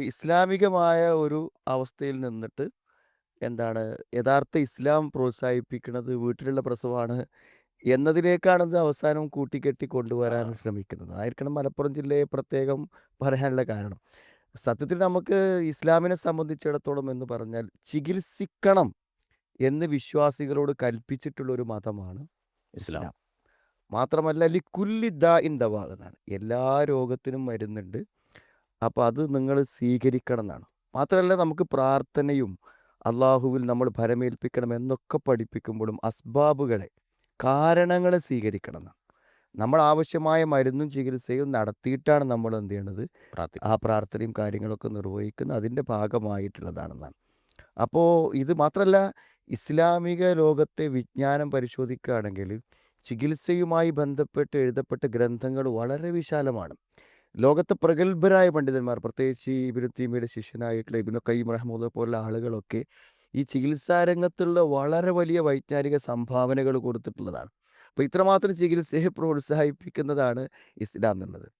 ഇസ്ലാമികമായ ഒരു അവസ്ഥയിൽ നിന്നിട്ട് എന്താണ് യഥാർത്ഥ ഇസ്ലാം പ്രോത്സാഹിപ്പിക്കുന്നത് വീട്ടിലുള്ള പ്രസവമാണ് എന്നതിലേക്കാണ് ഇത് അവസാനം കൂട്ടിക്കെട്ടി കൊണ്ടുവരാൻ. ശ്രമിക്കുന്നത്. ആയിരിക്കണം മലപ്പുറം ജില്ലയെ പ്രത്യേകം പറയാനുള്ള കാരണം. സത്യത്തിൽ നമുക്ക് ഇസ്ലാമിനെ സംബന്ധിച്ചിടത്തോളം എന്ന് പറഞ്ഞാൽ ചികിത്സിക്കണം എന്ന് വിശ്വാസികളോട് കൽപ്പിച്ചിട്ടുള്ള ഒരു മതമാണ് ഇസ്ലാം. മാത്രമല്ല ലിക്കുല്ലി ഇൻ ദവാ എന്നാണ്. എല്ലാ രോഗത്തിനും മരുന്നുണ്ട്. അപ്പോൾ അത് നിങ്ങൾ സ്വീകരിക്കണം എന്നാണ്. മാത്രമല്ല നമുക്ക് പ്രാർത്ഥനയും അള്ളാഹുവിൽ നമ്മൾ ഭരമേൽപ്പിക്കണം എന്നൊക്കെ പഠിപ്പിക്കുമ്പോഴും അസ്ബാബുകളെ കാരണങ്ങളെ സ്വീകരിക്കണം എന്നാണ്. നമ്മൾ ആവശ്യമായ മരുന്നും ചികിത്സയും നടത്തിയിട്ടാണ് നമ്മൾ എന്ത് ചെയ്യണത് ആ പ്രാർത്ഥനയും കാര്യങ്ങളൊക്കെ നിർവഹിക്കുന്നത് അതിന്റെ ഭാഗമായിട്ടുള്ളതാണെന്നാണ്. അപ്പോൾ ഇത് മാത്രമല്ല ഇസ്ലാമിക ലോകത്തെ വിജ്ഞാനം പരിശോധിക്കുകയാണെങ്കിൽ ചികിത്സയുമായി ബന്ധപ്പെട്ട് എഴുതപ്പെട്ട ഗ്രന്ഥങ്ങൾ വളരെ വിശാലമാണ്. ലോകത്തെ പ്രഗത്ഭരായ പണ്ഡിതന്മാർ പ്രത്യേകിച്ച് ഇബ്നു തൈമിയുടെ ശിഷ്യനായിട്ടുള്ള ഇബിനു ഖയ്യിം റഹ്മൂദ് പോലുള്ള ആളുകളൊക്കെ ഈ ചികിത്സാ രംഗത്തുള്ള വളരെ വലിയ വൈജ്ഞാനിക സംഭാവനകൾ കൊടുത്തിട്ടുള്ളതാണ്. അപ്പോൾ ഇത്രമാത്രം ചികിത്സയെ പ്രോത്സാഹിപ്പിക്കുന്നതാണ് ഇസ്ലാം എന്നുള്ളത്.